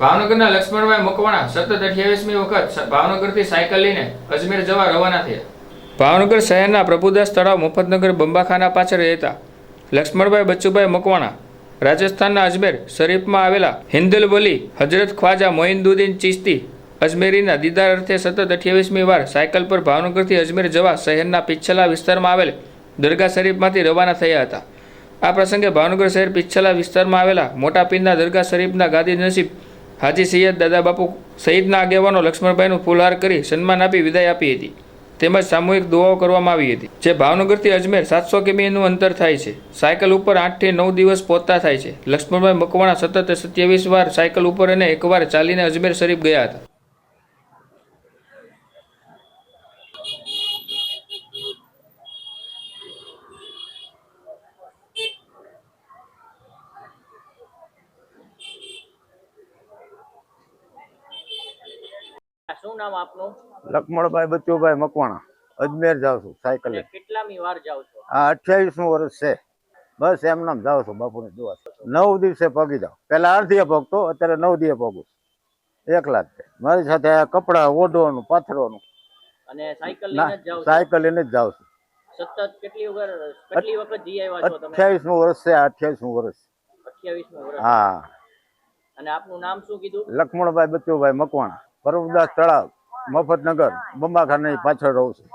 ભાવનગરના લક્ષ્મણભાઈ મકવાણા સતત અઠ્યાવીસમી વખત ભાવનગરથી સાયકલ લઈને અજમેર જવા રવાના થયા. ભાવનગર શહેરના પ્રભુદાસ તળાવ મફતનગર બંબાખાના પાછળ રહેતા લક્ષ્મણભાઈ બચ્ચુભાઈ મકવાણા રાજસ્થાનના અજમેર શરીફમાં આવેલા હિન્દલવલી હજરત ખ્વાજા મોઇનુદ્દીન ચિશ્તી અજમેરીના દીદાર અર્થે સતત અઠ્યાવીસમી વાર સાયકલ પર ભાવનગરથી અજમેર જવા શહેરના પિચ્છલા વિસ્તારમાં આવેલ દરગાહ શરીફમાંથી રવાના થયા હતા. આ પ્રસંગે ભાવનગર શહેર પિચ્છલા વિસ્તારમાં આવેલા મોટા પીરના દરગાહ શરીફના ગાદી નસીબ હાજી સૈયદ દાદા બાપુ સહિતના આગેવાનો લક્ષ્મણભાઈનું ફૂલહાર કરી સન્માન આપી વિદાય આપી હતી. તેમજ સામૂહિક દુઆઓ કરવામાં આવી હતી. જે ભાવનગરથી અજમેર સાતસો કિમીનું અંતર થાય છે. સાયકલ ઉપર આઠથી નવ દિવસ પહોંચતા થાય છે. લક્ષ્મણભાઈ મકવાણા સતત સત્યાવીસ વાર સાયકલ ઉપર અને એકવાર ચાલીને અજમેર શરીફ ગયા હતા. શું નામ આપનું? લખમણભાઈ બચુભાઈ મકવાણા. અજમેર જાઉં છું સાયકલે. કેટલામી વાર જાવ છો? આ અઠ્યાવીસમું વર્ષ છે. બસ એમ નામ જાઉં છું બાપુની દુઆ નવ દિવસે પગી જાઉં. પેલા અડધીએ પગતો અત્યારે નવ દિવસે પગું એક એકલા જ મારી સાથે આ કપડાં ઓઢવાનું પાથરવાનું. અને સાયકલ લઈને જ જાવ છો? સાયકલ લઈને જ જાઉં છું. સતત કેટલી વખત કેટલી વખત જઈ આવ્યા છો તમે? અઠ્યાવીસમું વર્ષ છે અઠ્યાવીસમું વર્ષ. 28 વર્ષ. હા. અને આપનું નામ શું કીધું? લક્ષ્મણભાઈ બચ્ચુભાઈ મકવાણા. પરમદાસ તળાવ મફતનગર બંબાખાની પાછળ રહું છું.